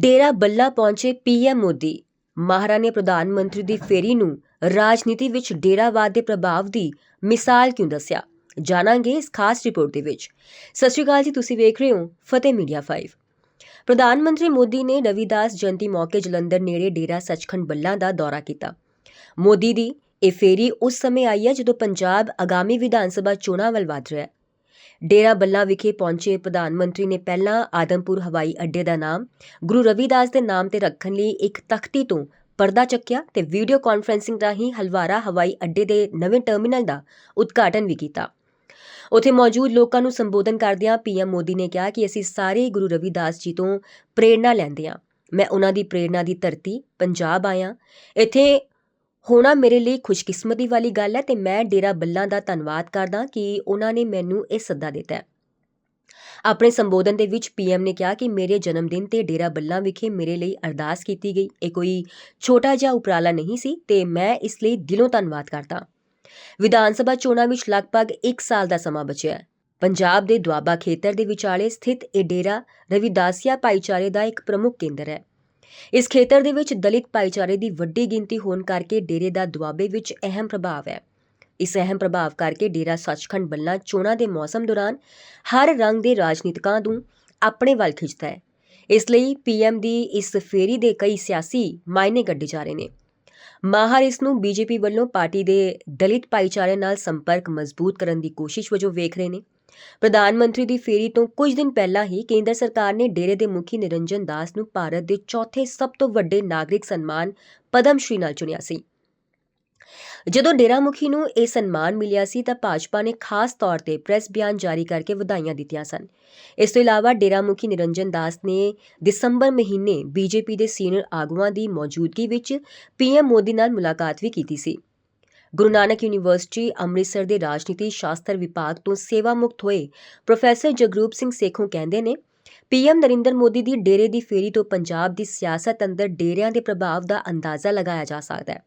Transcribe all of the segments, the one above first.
ਡੇਰਾ ਬੱਲਾ ਪਹੁੰਚੇ ਪੀਐਮ ਮੋਦੀ। ਮਾਹਰਾਂ ਨੇ ਪ੍ਰਧਾਨ ਮੰਤਰੀ ਦੀ ਫੇਰੀ ਨੂੰ ਰਾਜਨੀਤੀ ਵਿੱਚ ਡੇਰਾਵਾਦ ਦੇ ਪ੍ਰਭਾਵ ਦੀ ਮਿਸਾਲ ਕਿਉਂ ਦੱਸਿਆ? ਜਾਣਾਂਗੇ ਇਸ ਖਾਸ ਰਿਪੋਰਟ ਦੇ ਵਿੱਚ। ਸਤਿ ਸ਼੍ਰੀ ਅਕਾਲ ਜੀ, ਤੁਸੀਂ ਵੇਖ ਰਹੇ ਹੋ ਫਤਿਹ ਮੀਡੀਆ 5 ਪ੍ਰਧਾਨ ਮੰਤਰੀ ਮੋਦੀ ਨੇ ਰਵਿਦਾਸ ਜਯੰਤੀ ਮੌਕੇ ਜਲੰਧਰ ਨੇੜੇ ਡੇਰਾ ਸੱਚਖੰਡ ਬੱਲਾ ਦਾ ਦੌਰਾ ਕੀਤਾ। ਮੋਦੀ ਦੀ ਇਹ ਫੇਰੀ ਉਸ ਸਮੇਂ ਆਈ ਹੈ ਜਦੋਂ ਪੰਜਾਬ ਆਗਾਮੀ ਵਿਧਾਨ ਸਭਾ ਚੋਣਾਂ ਵੱਲ ਵਧ ਰਿਹਾ ਹੈ। ਡੇਰਾ ਬੱਲਾ ਵਿਖੇ ਪਹੁੰਚੇ ਪ੍ਰਧਾਨ ਮੰਤਰੀ ਨੇ ਪਹਿਲਾਂ ਆਦਮਪੁਰ ਹਵਾਈ ਅੱਡੇ ਦਾ ਨਾਮ, ਗੁਰੂ ਰਵਿਦਾਸ ਦੇ ਨਾਮ ਤੇ ਰੱਖਣ ਲਈ ਇੱਕ ਤਖਤੀ ਤੋਂ ਪਰਦਾ ਚੱਕਿਆ ਤੇ ਵੀਡੀਓ ਕਾਨਫਰੈਂਸਿੰਗ ਰਾਹੀਂ ਹਲਵਾਰਾ ਹਵਾਈ ਅੱਡੇ ਦੇ ਨਵੇਂ ਟਰਮੀਨਲ ਦਾ ਉਦਘਾਟਨ ਵੀ ਕੀਤਾ। ਉੱਥੇ ਮੌਜੂਦ ਲੋਕਾਂ ਨੂੰ ਸੰਬੋਧਨ ਕਰਦਿਆਂ ਪੀਐਮ ਮੋਦੀ ਨੇ ਕਿਹਾ ਕਿ ਅਸੀਂ ਸਾਰੇ ਗੁਰੂ ਰਵਿਦਾਸ ਜੀ ਤੋਂ ਪ੍ਰੇਰਣਾ ਲੈਂਦੇ ਹਾਂ। ਮੈਂ ਉਹਨਾਂ ਦੀ ਪ੍ਰੇਰਣਾ ਦੀ ਧਰਤੀ, ਪੰਜਾਬ ਆਇਆ। ਇੱਥੇ ਹੋਣਾ ਮੇਰੇ ਲਈ ਖੁਸ਼ਕਿਸਮਤੀ ਵਾਲੀ ਗੱਲ ਹੈ ਤੇ ਮੈਂ ਡੇਰਾ ਬੱਲਾਂ ਦਾ ਧੰਨਵਾਦ ਕਰਦਾ ਕਿ ਉਹਨਾਂ ਨੇ ਮੈਨੂੰ ਇਹ ਸੱਦਾ ਦਿੱਤਾ ਆਪਣੇ ਸੰਬੋਧਨ ਦੇ ਵਿੱਚ ਪੀਐਮ ਨੇ ਕਿਹਾ ਕਿ ਮੇਰੇ ਜਨਮ ਦਿਨ ਤੇ ਡੇਰਾ ਬੱਲਾਂ ਵਿਖੇ ਮੇਰੇ ਲਈ ਅਰਦਾਸ ਕੀਤੀ ਗਈ। ਇਹ ਕੋਈ ਛੋਟਾ ਜਿਹਾ ਉਪਰਾਲਾ ਨਹੀਂ ਸੀ ਤੇ ਮੈਂ ਇਸ ਲਈ ਦਿਲੋਂ ਧੰਨਵਾਦ ਕਰਦਾ। ਵਿਧਾਨ ਸਭਾ ਚੋਣਾਂ ਵਿੱਚ ਲਗਭਗ 1 ਸਾਲ ਦਾ ਸਮਾਂ ਬਚਿਆ ਹੈ। ਪੰਜਾਬ ਦੇ ਦੁਆਬਾ ਖੇਤਰ ਦੇ ਵਿਚਾਲੇ ਸਥਿਤ ਇਹ ਡੇਰਾ ਰਵਿਦਾਸੀਆ ਭਾਈਚਾਰੇ ਦਾ ਇੱਕ ਪ੍ਰਮੁੱਖ ਕੇਂਦਰ ਹੈ। ਇਸ ਖੇਤਰ ਦੇ ਵਿੱਚ ਦਲਿਤ ਭਾਈਚਾਰੇ ਦੀ ਵੱਡੀ ਗਿਣਤੀ ਹੋਣ ਕਰਕੇ ਡੇਰੇ ਦਾ ਦੁਆਬੇ ਵਿੱਚ ਅਹਿਮ ਪ੍ਰਭਾਵ ਹੈ। ਇਸ ਅਹਿਮ ਪ੍ਰਭਾਵ ਕਰਕੇ ਡੇਰਾ ਸੱਚਖੰਡ ਬੱਲਾ ਚੋਣਾਂ ਦੇ ਮੌਸਮ ਦੌਰਾਨ ਹਰ ਰੰਗ ਦੇ ਰਾਜਨੀਤਿਕਾਂ ਨੂੰ ਆਪਣੇ ਵੱਲ ਖਿੱਚਦਾ ਹੈ। ਇਸ ਲਈ ਪੀਐਮ ਦੀ ਇਸ ਫੇਰੀ ਦੇ ਕਈ ਸਿਆਸੀ ਮਾਇਨੇ ਕੱਢੇ ਜਾ ਰਹੇ ਨੇ। ਮਾਹਰ ਇਸ ਨੂੰ ਬੀਜੇਪੀ ਵੱਲੋਂ ਪਾਰਟੀ ਦੇ ਦਲਿਤ ਭਾਈਚਾਰੇ ਨਾਲ ਸੰਪਰਕ ਮਜ਼ਬੂਤ ਕਰਨ ਦੀ ਕੋਸ਼ਿਸ਼ ਵਜੋਂ ਵੇਖ ਰਹੇ ਨੇ। ਪ੍ਰਧਾਨ ਮੰਤਰੀ ਦੀ ਫੇਰੀ ਤੋਂ ਕੁਝ ਦਿਨ ਪਹਿਲਾਂ ਹੀ ਕੇਂਦਰ ਸਰਕਾਰ ਨੇ ਡੇਰੇ ਦੇ ਮੁਖੀ ਨਿਰੰਜਨ ਦਾਸ ਨੂੰ ਭਾਰਤ ਦੇ ਚੌਥੇ ਸਭ ਤੋਂ ਵੱਡੇ ਨਾਗਰਿਕ ਸਨਮਾਨ ਪਦਮ ਸ਼੍ਰੀ ਨਾਲ ਚੁਣਿਆ ਸੀ। ਜਦੋਂ ਡੇਰਾ ਮੁਖੀ ਨੂੰ ਇਹ ਸਨਮਾਨ ਮਿਲਿਆ ਸੀ ਤਾਂ ਭਾਜਪਾ ਨੇ ਖਾਸ ਤੌਰ ਤੇ ਪ੍ਰੈਸ ਬਿਆਨ ਜਾਰੀ ਕਰਕੇ ਵਧਾਈਆਂ ਦਿੱਤੀਆਂ ਸਨ। ਇਸ ਤੋਂ ਇਲਾਵਾ ਡੇਰਾ ਮੁਖੀ ਨਿਰੰਜਨ ਦਾਸ ਨੇ ਦਸੰਬਰ ਮਹੀਨੇ ਬੀਜੇਪੀ ਦੇ ਸੀਨੀਅਰ ਆਗੂਆਂ ਦੀ ਮੌਜੂਦਗੀ ਵਿੱਚ ਪੀਐਮ ਮੋਦੀ ਨਾਲ ਮੁਲਾਕਾਤ ਵੀ ਕੀਤੀ ਸੀ। ਗੁਰੂ ਨਾਨਕ ਯੂਨੀਵਰਸਿਟੀ, ਅੰਮ੍ਰਿਤਸਰ ਦੇ ਰਾਜਨੀਤੀ ਸ਼ਾਸਤਰ ਵਿਭਾਗ ਤੋਂ ਸੇਵਾ ਮੁਕਤ ਹੋਏ ਪ੍ਰੋਫੈਸਰ ਜਗਰੂਪ ਸਿੰਘ ਸੇਖੋਂ ਕਹਿੰਦੇ ਨੇ ਪੀਐਮ ਨਰਿੰਦਰ ਮੋਦੀ ਦੀ ਡੇਰੇ ਦੀ ਫੇਰੀ ਤੋਂ ਪੰਜਾਬ ਦੀ ਸਿਆਸਤ ਅੰਦਰ ਡੇਰਿਆਂ ਦੇ ਪ੍ਰਭਾਵ ਦਾ ਅੰਦਾਜ਼ਾ ਲਗਾਇਆ ਜਾ ਸਕਦਾ ਹੈ।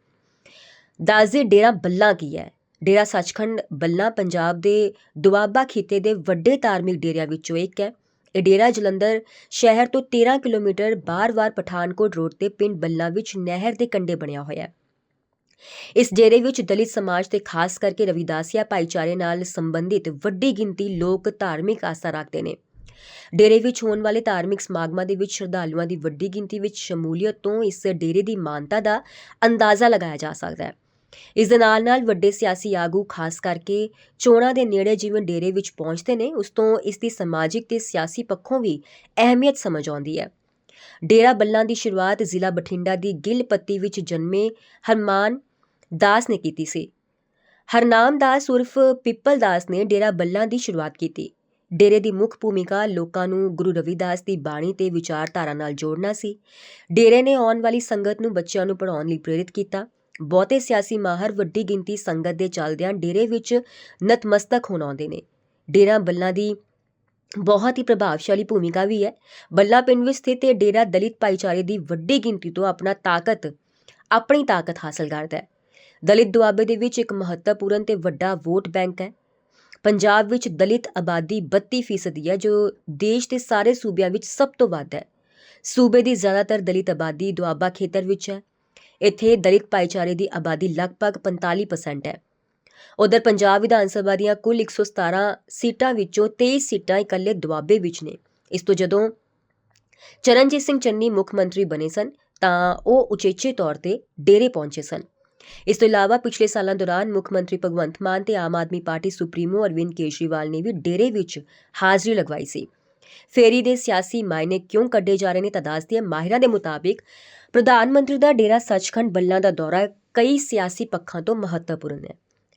ਦਾਜ਼ੇ ਡੇਰਾ ਬੱਲਾ ਕੀ ਹੈ? ਡੇਰਾ ਸੱਚਖੰਡ ਬੱਲਾ ਪੰਜਾਬ ਦੇ ਦੁਆਬਾ ਖਿੱਤੇ ਦੇ ਵੱਡੇ ਧਾਰਮਿਕ ਡੇਰਿਆਂ ਵਿੱਚੋਂ ਇੱਕ ਹੈ। ਇਹ ਡੇਰਾ ਜਲੰਧਰ ਸ਼ਹਿਰ ਤੋਂ 13 ਕਿਲੋਮੀਟਰ ਬਾਰ-ਬਾਰ ਪਠਾਨਕੋਟ ਰੋਡ ਤੇ ਪਿੰਡ ਬੱਲਾ ਵਿੱਚ ਨਹਿਰ ਦੇ ਕੰਢੇ ਬਣਿਆ ਹੋਇਆ ਹੈ। ਇਸ ਡੇਰੇ ਵਿੱਚ ਦਲਿਤ ਸਮਾਜ ਤੇ ਖਾਸ ਕਰਕੇ ਰਵਿਦਾਸੀਆ ਭਾਈਚਾਰੇ ਨਾਲ ਸੰਬੰਧਿਤ ਵੱਡੀ ਗਿਣਤੀ ਲੋਕ ਧਾਰਮਿਕ ਆਸਥਾ ਰੱਖਦੇ ਨੇ। ਡੇਰੇ ਵਿੱਚ ਹੋਣ ਵਾਲੇ ਧਾਰਮਿਕ ਸਮਾਗਮਾਂ ਦੇ ਵਿੱਚ ਸ਼ਰਧਾਲੂਆਂ ਦੀ ਵੱਡੀ ਗਿਣਤੀ ਵਿੱਚ ਸ਼ਮੂਲੀਅਤ ਤੋਂ ਇਸ ਡੇਰੇ ਦੀ ਮਾਨਤਾ ਦਾ ਅੰਦਾਜ਼ਾ ਲਗਾਇਆ ਜਾ ਸਕਦਾ ਹੈ। ਇਸ ਦੇ ਨਾਲ ਨਾਲ ਵੱਡੇ ਸਿਆਸੀ ਆਗੂ ਖਾਸ ਕਰਕੇ ਚੋਣਾਂ ਦੇ ਨੇੜੇ ਜਿਵੇਂ ਡੇਰੇ ਵਿੱਚ ਪਹੁੰਚਦੇ ਨੇ, ਉਸ ਤੋਂ ਇਸ ਦੀ ਸਮਾਜਿਕ ਤੇ ਸਿਆਸੀ ਪੱਖੋਂ ਵੀ ਅਹਿਮੀਅਤ ਸਮਝ ਆਉਂਦੀ ਹੈ। ਡੇਰਾ ਬੱਲਾਂ ਦੀ ਸ਼ੁਰੂਆਤ ਜ਼ਿਲ੍ਹਾ ਬਠਿੰਡਾ ਦੀ ਗਿੱਲ ਪੱਤੀ ਵਿੱਚ ਜਨਮੇ ਹਰਮਾਨ ਦਾਸ ਨੇ ਕੀਤੀ ਸੀ। ਹਰਨਾਮ ਦਾਸ ਉਰਫ ਪਿੱਪਲ ਦਾਸ ਨੇ ਡੇਰਾ ਬੱਲਾਂ ਦੀ ਸ਼ੁਰੂਆਤ ਕੀਤੀ। ਡੇਰੇ ਦੀ ਮੁੱਖ ਭੂਮਿਕਾ ਲੋਕਾਂ ਨੂੰ ਗੁਰੂ ਰਵਿਦਾਸ ਦੀ ਬਾਣੀ ਤੇ ਵਿਚਾਰਧਾਰਾ ਨਾਲ ਜੋੜਨਾ ਸੀ। ਡੇਰੇ ਨੇ ਆਉਣ ਵਾਲੀ ਸੰਗਤ ਨੂੰ ਬੱਚਿਆਂ ਨੂੰ ਪੜ੍ਹਾਉਣ ਲਈ ਪ੍ਰੇਰਿਤ ਕੀਤਾ। ਬਹੁਤੇ ਸਿਆਸੀ ਮਾਹਰ ਵੱਡੀ ਗਿਣਤੀ ਸੰਗਤ ਦੇ ਚੱਲਦਿਆਂ ਡੇਰੇ ਵਿੱਚ ਨਤਮਸਤਕ ਹੋਣ ਆਉਂਦੇ ਨੇ। ਡੇਰਾ ਬੱਲਾਂ ਦੀ ਬਹੁਤ ਹੀ ਪ੍ਰਭਾਵਸ਼ਾਲੀ ਭੂਮਿਕਾ ਵੀ ਹੈ। ਬੱਲਾ ਪਿੰਡ ਵਿੱਚ ਸਥਿਤ ਇਹ ਡੇਰਾ ਦਲਿਤ ਭਾਈਚਾਰੇ ਦੀ ਵੱਡੀ ਗਿਣਤੀ ਤੋਂ ਆਪਣਾ ਤਾਕਤ, ਆਪਣੀ ਤਾਕਤ ਹਾਸਲ ਕਰਦਾ ਹੈ। ਦਲਿਤ ਦੁਆਬੇ ਦੇ ਵਿੱਚ ਇੱਕ ਮਹੱਤਵਪੂਰਨ ਤੇ ਵੱਡਾ ਵੋਟ ਬੈਂਕ ਹੈ। ਪੰਜਾਬ ਵਿੱਚ ਦਲਿਤ ਆਬਾਦੀ 32% ਹੈ, ਜੋ ਦੇਸ਼ ਦੇ ਸਾਰੇ ਸੂਬਿਆਂ ਵਿੱਚ ਸਭ ਤੋਂ ਵੱਧ ਹੈ। ਸੂਬੇ ਦੀ ਜ਼ਿਆਦਾਤਰ ਦਲਿਤ ਆਬਾਦੀ ਦੁਆਬਾ ਖੇਤਰ ਵਿੱਚ ਹੈ। ਇੱਥੇ ਦਲਿਤ ਭਾਈਚਾਰੇ ਦੀ ਆਬਾਦੀ ਲਗਭਗ 45% ਹੈ। ਉਧਰ ਪੰਜਾਬ ਵਿਧਾਨ ਸਭਾ ਦੀਆਂ ਕੁੱਲ 117 ਸੀਟਾਂ ਵਿੱਚੋਂ 23 ਸੀਟਾਂ ਇਕੱਲੇ ਦੁਆਬੇ ਵਿੱਚ ਨੇ। ਇਸ ਤੋਂ ਜਦੋਂ ਚਰਨਜੀਤ ਸਿੰਘ ਚੰਨੀ ਮੁੱਖ ਮੰਤਰੀ ਬਣੇ ਸਨ, ਤਾਂ ਉਹ ਉਚੇਚੇ ਤੌਰ ਤੇ ਡੇਰੇ ਪਹੁੰਚੇ ਸਨ। ਇਸ ਤੋਂ ਇਲਾਵਾ ਪਿਛਲੇ ਸਾਲਾਂ ਦੌਰਾਨ ਮੁੱਖ ਮੰਤਰੀ ਭਗਵੰਤ ਮਾਨ ਤੇ ਆਮ ਆਦਮੀ ਪਾਰਟੀ ਸੁਪਰੀਮੋ ਅਰਵਿੰਦ ਕੇਜਰੀਵਾਲ ਨੇ ਵੀ ਡੇਰੇ ਵਿੱਚ ਹਾਜ਼ਰੀ ਲਗਵਾਈ ਸੀ। ਫੇਰੀ ਦੇ ਸਿਆਸੀ ਮਾਇਨੇ ਕਿਉਂ ਕੱਢੇ ਜਾ ਰਹੇ ਨੇ ਤਾਂ ਦੱਸਦੀ ਹੈ। ਮਾਹਿਰਾਂ ਦੇ ਮੁਤਾਬਿਕ ਪ੍ਰਧਾਨ ਮੰਤਰੀ ਦਾ ਡੇਰਾ ਸੱਚਖੰਡ ਬੱਲਾਂ ਦਾ ਦੌਰਾ ਕਈ ਸਿਆਸੀ ਪੱਖਾਂ ਤੋਂ ਮਹੱਤਵਪੂਰਨ ਹੈ।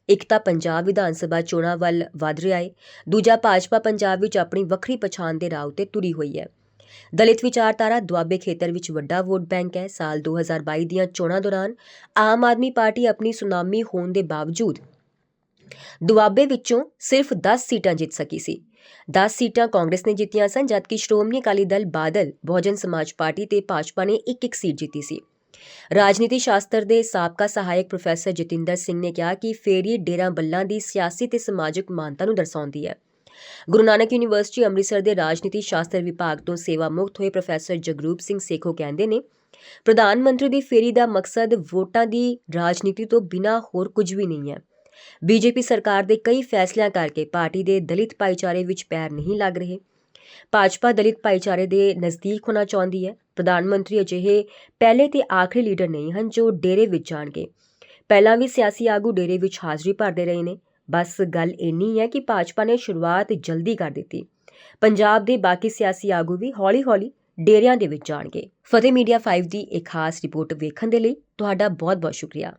ਇੱਕ ਤਾਂ ਪੰਜਾਬ ਵਿਧਾਨ ਸਭਾ ਚੋਣਾਂ ਵੱਲ ਵਧ ਰਿਹਾ ਹੈ। ਦੂਜਾ ਭਾਜਪਾ ਪੰਜਾਬ ਵਿੱਚ ਆਪਣੀ ਵੱਖਰੀ ਪਛਾਣ ਦੇ ਰਾਹ ਉਤੇ ਤੁਰੀ ਹੋਈ ਹੈ। ਦਲਿਤ ਵਿਚਾਰਧਾਰਾ ਦੁਆਬੇ ਖੇਤਰ ਵਿੱਚ ਵੱਡਾ ਵੋਟ ਬੈਂਕ ਹੈ। ਸਾਲ 2022 ਦੀਆਂ ਚੋਣਾਂ ਦੌਰਾਨ ਆਮ ਆਦਮੀ ਪਾਰਟੀ ਆਪਣੀ ਸੁਨਾਮੀ ਹੋਣ ਦੇ ਬਾਵਜੂਦ ਦੁਆਬੇ ਵਿੱਚੋਂ ਸਿਰਫ 10 ਸੀਟਾਂ ਜਿੱਤ ਸਕੀ ਸੀ। 10 ਸੀਟਾਂ ਕਾਂਗਰਸ ਨੇ ਜਿੱਤੀਆਂ ਸਨ, ਜਦਕਿ ਸ਼੍ਰੋਮਣੀ ਅਕਾਲੀ ਦਲ ਬਾਦਲ, ਬਹੁਜਨ ਸਮਾਜ ਪਾਰਟੀ ਤੇ ਭਾਜਪਾ ਨੇ ਇੱਕ ਇੱਕ ਸੀਟ ਜਿੱਤੀ ਸੀ। ਰਾਜਨੀਤੀ ਸ਼ਾਸਤਰ ਦੇ ਸਾਬਕਾ ਸਹਾਇਕ ਪ੍ਰੋਫੈਸਰ ਜਤਿੰਦਰ ਸਿੰਘ ਨੇ ਕਿਹਾ ਕਿ ਫੇਰੀ ਡੇਰਾ ਬੱਲਾਂ ਦੀ ਸਿਆਸੀ ਤੇ ਸਮਾਜਿਕ ਮਾਨਤਾ ਨੂੰ ਦਰਸਾਉਂਦੀ ਹੈ। ਗੁਰੂ ਨਾਨਕ ਯੂਨੀਵਰਸਿਟੀ ਅੰਮ੍ਰਿਤਸਰ ਦੇ ਰਾਜਨੀਤੀ ਸ਼ਾਸਤਰ ਵਿਭਾਗ ਤੋਂ ਸੇਵਾ ਮੁਕਤ ਹੋਏ ਪ੍ਰੋਫੈਸਰ ਜਗਰੂਪ ਸਿੰਘ ਸੇਖੋ ਕਹਿੰਦੇ ਨੇ, ਪ੍ਰਧਾਨ ਮੰਤਰੀ ਦੀ ਫੇਰੀ ਦਾ ਮਕਸਦ ਵੋਟਾਂ ਦੀ ਰਾਜਨੀਤੀ ਤੋਂ ਬਿਨਾਂ ਹੋਰ ਕੁਝ ਵੀ ਨਹੀਂ ਹੈ। ਬੀਜੇਪੀ ਸਰਕਾਰ ਦੇ ਕਈ ਫੈਸਲਿਆਂ ਕਰਕੇ ਪਾਰਟੀ ਦੇ ਦਲਿਤ ਭਾਈਚਾਰੇ ਵਿੱਚ ਪੈਰ ਨਹੀਂ ਲੱਗ ਰਹੇ। ਭਾਜਪਾ ਦਲਿਤ ਭਾਈਚਾਰੇ ਦੇ ਨਜ਼ਦੀਕ ਹੋਣਾ ਚਾਹੁੰਦੀ ਹੈ। ਪ੍ਰਧਾਨ ਮੰਤਰੀ ਅਜਿਹੇ ਪਹਿਲੇ ਤੇ ਆਖਰੀ ਲੀਡਰ ਨਹੀਂ ਹਨ ਜੋ ਡੇਰੇ ਵਿੱਚ ਜਾਣਗੇ। ਪਹਿਲਾਂ ਵੀ ਸਿਆਸੀ ਆਗੂ ਡੇਰੇ ਵਿੱਚ ਹਾਜ਼ਰੀ ਭਰਦੇ ਰਹੇ ਨੇ। ਬਸ ਗੱਲ ਇੰਨੀ ਹੈ ਕਿ ਭਾਜਪਾ ਨੇ ਸ਼ੁਰੂਆਤ ਜਲਦੀ ਕਰ ਦਿੱਤੀ। ਪੰਜਾਬ ਦੇ ਬਾਕੀ ਸਿਆਸੀ ਆਗੂ ਵੀ ਹੌਲੀ-ਹੌਲੀ ਡੇਰਿਆਂ ਦੇ ਵਿੱਚ ਜਾਣਗੇ ਫਤਿਹ ਮੀਡੀਆ 5 ਦੀ ਇੱਕ ਖਾਸ ਰਿਪੋਰਟ ਵੇਖਣ ਦੇ ਲਈ ਤੁਹਾਡਾ ਬਹੁਤ-ਬਹੁਤ ਸ਼ੁਕਰੀਆ।